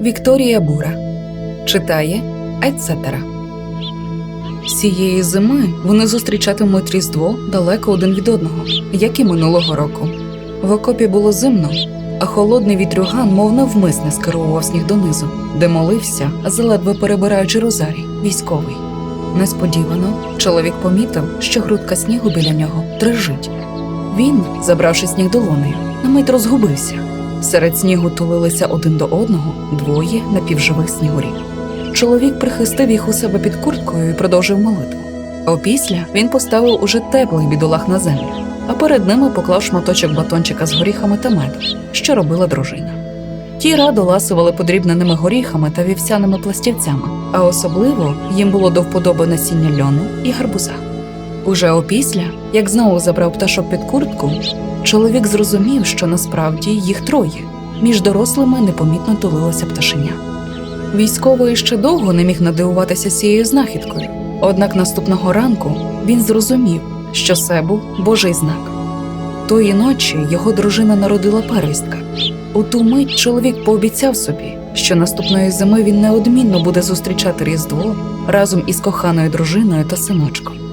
Вікторія Бура читає Етцетера. Цієї зими вони зустрічатимуть Різдво далеко один від одного, як і минулого року. В окопі було зимно, а холодний вітрюган, мов навмисне, скерував сніг донизу, де молився, заледве перебираючи розарій, військовий. Несподівано чоловік помітив, що грудка снігу біля нього дрижить. Він, забравши сніг долонею, на мить розгубився. Серед снігу тулилися один до одного двоє напівживих снігурів. Чоловік прихистив їх у себе під курткою і продовжив молитву. Опісля він поставив уже теплих бідолах на землю, а перед ними поклав шматочок батончика з горіхами та медом, що робила дружина. Ті радо ласували подрібненими горіхами та вівсяними пластівцями, а особливо їм було до вподоби насіння льону і гарбуза. Уже опісля, як знову забрав пташок під куртку, чоловік зрозумів, що насправді їх троє. Між дорослими непомітно тулилося пташеня. Військовий ще довго не міг надивуватися цією знахідкою. Однак наступного ранку він зрозумів, що це був Божий знак. Тої ночі його дружина народила первістка. У ту мить чоловік пообіцяв собі, що наступної зими він неодмінно буде зустрічати Різдво разом із коханою дружиною та синочком.